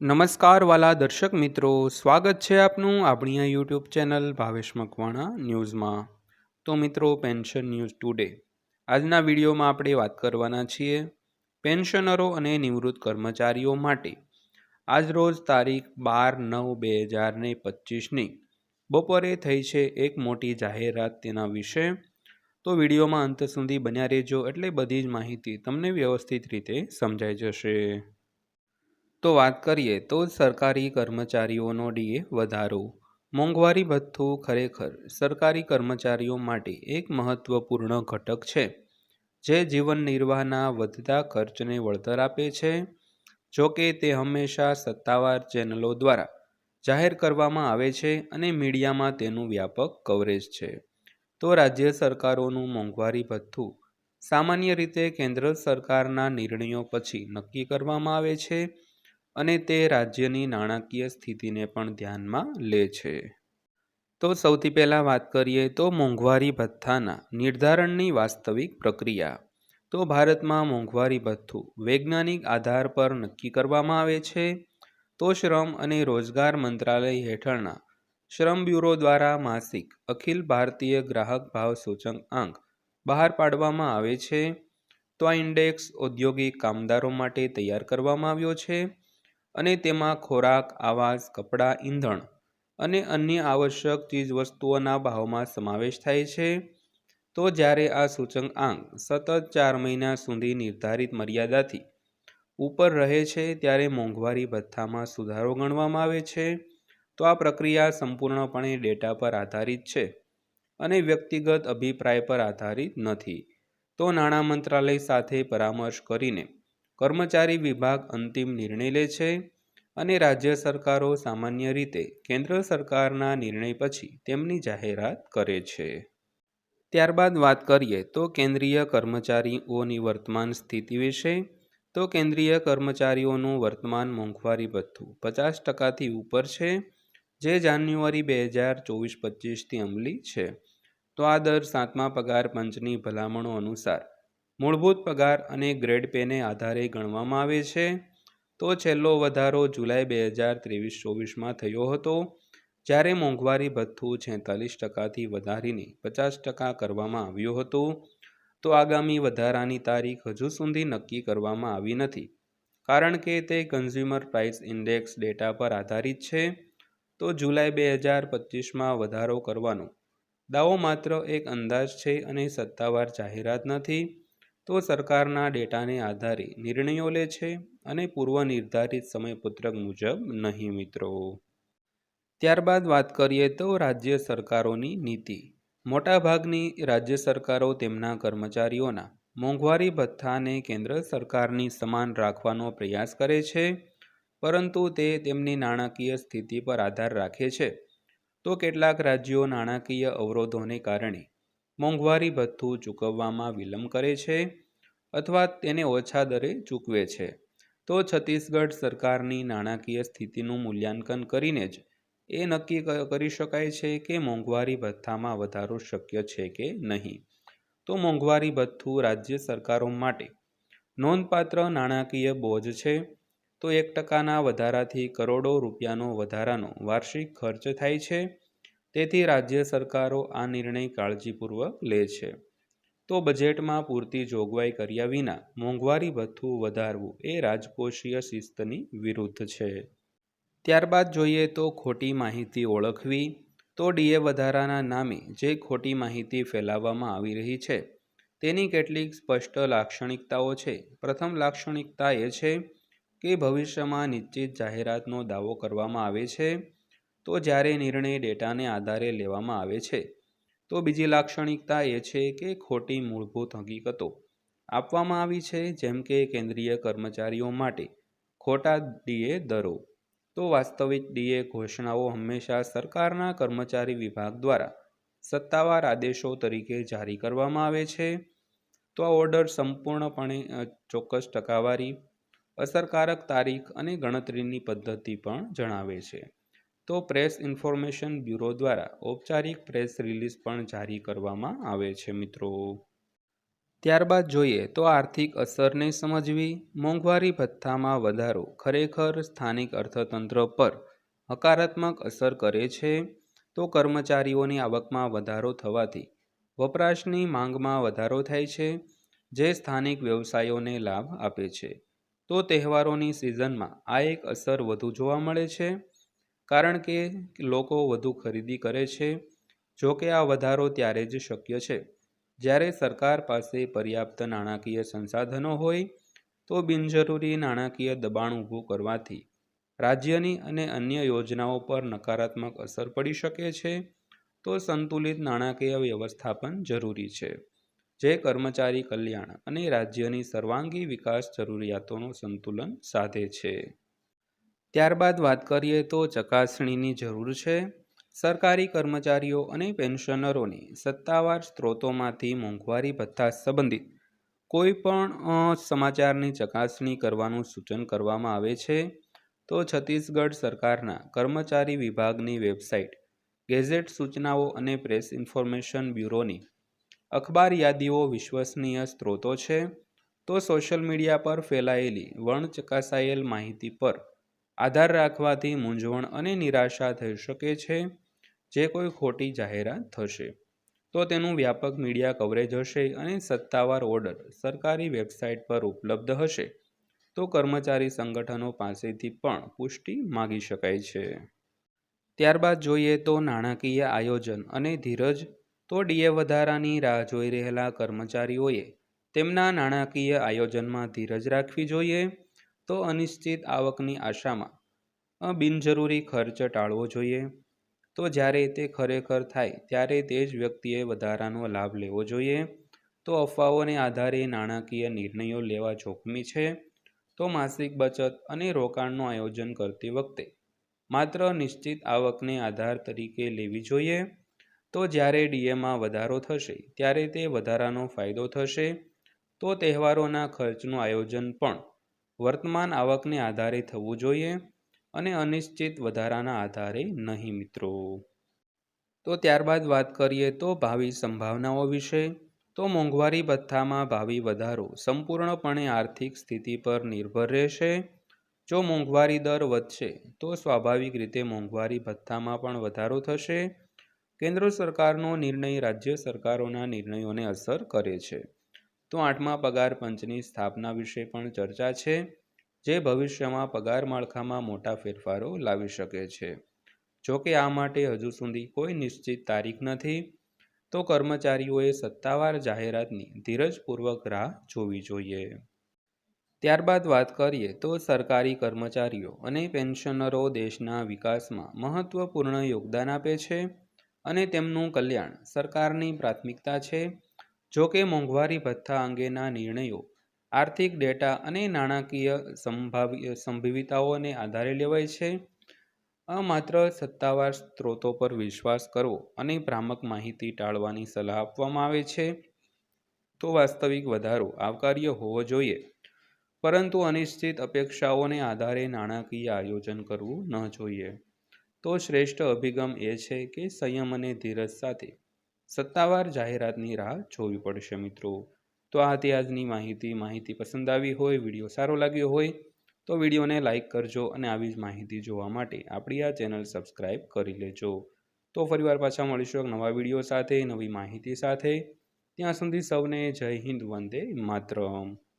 નમસ્કાર વાલા દર્શક મિત્રો, સ્વાગત છે આપનું આપણી આ યુટ્યુબ ચેનલ ભાવેશ મકવાણા ન્યૂઝમાં. તો મિત્રો પેન્શન ન્યૂઝ ટુડે આજના વિડીયોમાં આપણે વાત કરવાના છીએ પેન્શનરો અને નિવૃત્ત કર્મચારીઓ માટે. આજરોજ તારીખ બાર નવ બે હજાર ને પચીસની બપોરે થઈ છે એક મોટી જાહેરાત તેના વિશે. તો વિડીયોમાં અંત સુધી બન્યા રહેજો એટલે બધી જ માહિતી તમને વ્યવસ્થિત રીતે સમજાઈ જશે. તો વાત કરીએ તો સરકારી કર્મચારીઓનો ડીએ વધારો. મોંઘવારી ભથ્થું ખરેખર સરકારી કર્મચારીઓ માટે એક મહત્વપૂર્ણ ઘટક છે. જે જીવન નિર્વાહના વધતા ખર્ચને વળતર આપે છે. જો કે તે હંમેશા સત્તાવાર ચેનલો દ્વારા જાહેર કરવામાં આવે છે અને મીડિયામાં તેનું વ્યાપક કવરેજ છે. તો રાજ્ય સરકારોનું મોંઘવારી ભથ્થું સામાન્ય રીતે કેન્દ્ર સરકારના નિર્ણયો પછી નક્કી કરવામાં આવે છે. અને તે રાજ્યની નાણાકીય સ્થિતિને પણ ધ્યાનમાં લે છે. તો સૌથી પહેલાં વાત કરીએ તો મોંઘવારી ભથ્થાના નિર્ધારણની વાસ્તવિક પ્રક્રિયા. તો ભારતમાં મોંઘવારી ભથ્થું વૈજ્ઞાનિક આધાર પર નક્કી કરવામાં આવે છે. તો શ્રમ અને રોજગાર મંત્રાલય હેઠળના શ્રમ બ્યુરો દ્વારા માસિક અખિલ ભારતીય ગ્રાહક ભાવ સૂચક આંક બહાર પાડવામાં આવે છે. તો આ ઇન્ડેક્સ ઔદ્યોગિક કામદારો માટે તૈયાર કરવામાં આવ્યો છે. અને તેમાં ખોરાક, આવાસ, કપડાં, ઈંધણ અને અન્ય આવશ્યક ચીજવસ્તુઓના ભાવમાં સમાવેશ થાય છે. તો જ્યારે આ સૂચક આંક સતત ચાર મહિના સુધી નિર્ધારિત મર્યાદાથી ઉપર રહે છે, ત્યારે મોંઘવારી ભથ્થામાં સુધારો ગણવામાં આવે છે. તો આ પ્રક્રિયા સંપૂર્ણપણે ડેટા પર આધારિત છે અને વ્યક્તિગત અભિપ્રાય પર આધારિત નથી. તો નાણાં મંત્રાલય સાથે પરામર્શ કરીને કર્મચારી વિભાગ અંતિમ નિર્ણય લે છે અને રાજ્ય સરકારો સામાન્ય રીતે કેન્દ્ર સરકારના નિર્ણય પછી તેમની જાહેરાત કરે છે. ત્યારબાદ વાત કરીએ તો કેન્દ્રીય કર્મચારીઓની વર્તમાન સ્થિતિ વિશે. તો કેન્દ્રીય કર્મચારીઓનું વર્તમાન મોંઘવારી ભથ્થું પચાસ ટકાથી ઉપર છે, જે જાન્યુઆરી બે હજાર ચોવીસ પચીસથી અમલી છે. તો આ દર સાતમા પગાર પંચની ભલામણો અનુસાર મૂળભૂત પગાર અને ગ્રેડ પેને આધારે ગણવામાં આવે છે. તો છેલ્લો વધારો જુલાઈ બે હજાર ત્રેવીસ ચોવીસમાં થયો હતો, જ્યારે મોંઘવારી ભથ્થું છેતાલીસ ટકાથી વધારીને પચાસ ટકા કરવામાં આવ્યું હતું. તો આગામી વધારાની તારીખ હજુ સુધી નક્કી કરવામાં આવી નથી, કારણ કે તે કન્ઝ્યુમર પ્રાઇસ ઇન્ડેક્સ ડેટા પર આધારિત છે. તો જુલાઈ બે હજાર પચીસમાં વધારો કરવાનો દાવો માત્ર એક અંદાજ છે અને સત્તાવાર જાહેરાત નથી. તો સરકારના ડેટાને આધારે નિર્ણયો લે છે અને પૂર્વ નિર્ધારિત સમયપત્રક મુજબ નહીં મિત્રો. ત્યારબાદ વાત કરીએ તો રાજ્ય સરકારોની નીતિ. મોટાભાગની રાજ્ય સરકારો તેમના કર્મચારીઓના મોંઘવારી ભથ્થાને કેન્દ્ર સરકારની સમાન રાખવાનો પ્રયાસ કરે છે, પરંતુ તે તેમની નાણાકીય સ્થિતિ પર આધાર રાખે છે. તો કેટલાક રાજ્યો નાણાકીય અવરોધોને કારણે મોંઘવારી ભથ્થું ચૂકવવામાં વિલંબ કરે છે અથવા તેને ઓછા દરે ચૂકવે છે. તો છત્તીસગઢ સરકારની નાણાકીય સ્થિતિનું મૂલ્યાંકન કરીને જ એ નક્કી કરી શકાય છે કે મોંઘવારી ભથ્થામાં વધારો શક્ય છે કે નહીં. તો મોંઘવારી ભથ્થું રાજ્ય સરકારો માટે નોંધપાત્ર નાણાકીય બોજ છે. તો એક ટકાના વધારાથી કરોડો રૂપિયાનો વધારાનો વાર્ષિક ખર્ચ થાય છે. તેથી રાજ્ય સરકારો આ નિર્ણય કાળજીપૂર્વક લે છે. તો બજેટમાં પૂરતી જોગવાઈ કર્યા વિના મોંઘવારી ભથ્થું વધારવું એ રાજકોષીય શિસ્તની વિરુદ્ધ છે. ત્યારબાદ જોઈએ તો ખોટી માહિતી ઓળખવી, તો ડીએ વધારાના નામે જે ખોટી માહિતી ફેલાવવામાં આવી રહી છે, તેની કેટલીક સ્પષ્ટ લાક્ષણિકતાઓ છે. પ્રથમ લાક્ષણિકતા એ છે કે ભવિષ્યમાં નિશ્ચિત જાહેરાતનો દાવો કરવામાં આવે છે તો જ્યારે નિર્ણય ડેટાને આધારે લેવામાં આવે છે, તો બીજી લાક્ષણિકતા એ છે કે ખોટી મૂળભૂત હકીકતો આપવામાં આવી છે, જેમ કે કેન્દ્રીય કર્મચારીઓ માટે ખોટા ડીએ દરો. તો વાસ્તવિક ડીએ ઘોષણાઓ હંમેશા સરકારના કર્મચારી વિભાગ દ્વારા સત્તાવાર આદેશો તરીકે જારી કરવામાં આવે છે. તો આ ઓર્ડર સંપૂર્ણપણે ચોક્કસ ટકાવારી, અસરકારક તારીખ અને ગણતરીની પદ્ધતિ પણ જણાવે છે. તો પ્રેસ ઇન્ફોર્મેશન બ્યુરો દ્વારા ઔપચારિક પ્રેસ રિલીઝ પણ જારી કરવામાં આવે છે, મિત્રો. ત્યારબાદ જોઈએ તો આર્થિક અસરને સમજવી, મોંઘવારી ભથ્થામાં વધારો ખરેખર સ્થાનિક અર્થતંત્ર પર હકારાત્મક અસર કરે છે, તો કર્મચારીઓની આવકમાં વધારો થવાથી વપરાશની માંગમાં વધારો થાય છે, જે સ્થાનિક વ્યવસાયોને લાભ આપે છે. તો તહેવારોની સિઝનમાં આ એક અસર વધુ જોવા મળે છે. કારણ કે લોકો વધુ ખરીદી કરે છે, જો કે આ વધારો ત્યારે જ શક્ય છે. જ્યારે સરકાર પાસે પર્યાપ્ત નાણાકીય સંસાધનો હોય, તો બિનજરૂરી નાણાકીય દબાણ ઊભું કરવાથી રાજ્યની અને અન્ય યોજનાઓ પર નકારાત્મક અસર પડી શકે છે, તો સંતુલિત નાણાકીય વ્યવસ્થાપન જરૂરી છે. જે કર્મચારી કલ્યાણ અને રાજ્યની સર્વાંગી વિકાસ જરૂરિયાતોનું સંતુલન સાધે છે. ત્યારબાદ વાત કરીએ તો ચકાસણીની જરૂર છે. સરકારી કર્મચારીઓ અને પેન્શનરોની સત્તાવાર સ્ત્રોતોમાંથી મોંઘવારી ભથ્થા સંબંધિત કોઈ પણ સમાચારની ચકાસણી કરવાનું સૂચન કરવામાં આવે છે, તો છત્તીસગઢ સરકારના કર્મચારી વિભાગની વેબસાઇટ, ગેઝેટ સૂચનાઓ અને પ્રેસ ઇન્ફોર્મેશન બ્યુરોની અખબાર યાદીઓ વિશ્વસનીય સ્ત્રોતો છે, તો સોશિયલ મીડિયા પર ફેલાયેલી વણ ચકાસાયેલ માહિતી પર આધાર રાખવાથી મૂંઝવણ અને નિરાશા થઈ શકે છે, જે કોઈ ખોટી જાહેરાત થશે. તો તેનું વ્યાપક મીડિયા કવરેજ હશે અને સત્તાવાર ઓર્ડર સરકારી વેબસાઇટ પર ઉપલબ્ધ હશે. તો કર્મચારી સંગઠનો પાસેથી પણ પુષ્ટિ માગી શકાય છે. ત્યારબાદ જોઈએ તો નાણાકીય આયોજન અને ધીરજ. તો ડીએ વધારાની રાહ જોઈ રહેલા કર્મચારીઓએ તેમના નાણાકીય આયોજનમાં ધીરજ રાખવી જોઈએ. તો અનિશ્ચિત આવકની આશામાં બિનજરૂરી ખર્ચ ટાળવો જોઈએ. તો જ્યારે તે ખરેખર થાય, ત્યારે તે જ વ્યક્તિએ વધારાનો લાભ લેવો જોઈએ. તો અફવાઓને આધારે નાણાકીય નિર્ણયો લેવા જોખમી છે. તો માસિક બચત અને રોકાણનું આયોજન કરતી વખતે, માત્ર નિશ્ચિત આવકને આધાર તરીકે લેવી જોઈએ. તો જ્યારે ડીએમાં વધારો થશે, ત્યારે તે વધારાનો ફાયદો થશે. તો તહેવારોના ખર્ચનું આયોજન પણ વર્તમાન આવકને આધારે થવું જોઈએ અને અનિશ્ચિત વધારાના આધારે નહીં મિત્રો. તો ત્યારબાદ વાત કરીએ તો ભાવિ સંભાવનાઓ વિશે. તો મોંઘવારી ભથ્થામાં ભાવિ વધારો સંપૂર્ણપણે આર્થિક સ્થિતિ પર નિર્ભર રહેશે. જો મોંઘવારી દર વધશે, તો સ્વાભાવિક રીતે મોંઘવારી ભથ્થામાં પણ વધારો થશે. કેન્દ્ર સરકારનો નિર્ણય રાજ્ય સરકારોના નિર્ણયોને અસર કરે છે. તો આઠમા પગાર પંચની સ્થાપના વિશે પણ ચર્ચા છે, જે ભવિષ્યમાં પગાર માળખામાં મોટા ફેરફારો લાવી શકે છે. જોકે આ માટે હજુ સુધી કોઈ નિશ્ચિત તારીખ નથી, તો કર્મચારીઓએ સત્તાવાર જાહેરાતની ધીરજપૂર્વક રાહ જોવી જોઈએ. ત્યારબાદ વાત કરીએ તો સરકારી કર્મચારીઓ અને પેન્શનરો દેશના વિકાસમાં મહત્વપૂર્ણ યોગદાન આપે છે અને તેમનું કલ્યાણ સરકારની પ્રાથમિકતા છે જો કે મોંઘવારી ભથ્થા અંગેના નિર્ણયો, આર્થિક ડેટા અને નાણાકીય સંભાવ્ય સંભવિતાઓને આધારે લેવાય છે. આ માત્ર સત્તાવાર સ્ત્રોતો પર વિશ્વાસ કરવો અને ભ્રામક માહિતી ટાળવાની સલાહ આપવામાં આવે છે. તો વાસ્તવિક વધારો આવકાર્ય હોવો જોઈએ. પરંતુ અનિશ્ચિત અપેક્ષાઓને આધારે નાણાકીય આયોજન કરવું ન જોઈએ. તો શ્રેષ્ઠ અભિગમ એ છે કે સંયમ અને ધીરજ સાથે સત્તાવાર જાહેરાતની રાહ જોવી પડશે મિત્રો. તો આ હતી આજની માહિતી. માહિતી પસંદ આવી હોય, વીડિયો સારો લાગ્યો હોય, તો વિડીયોને લાઇક કરજો અને આવી જ માહિતી જોવા માટે આપણી આ ચેનલ સબસ્ક્રાઈબ કરી લેજો. તો ફરીવાર પાછા મળીશું નવા વીડિયો સાથે, નવી માહિતી સાથે. ત્યાં સુધી સૌને જય હિન્દ, વંદે માતરમ.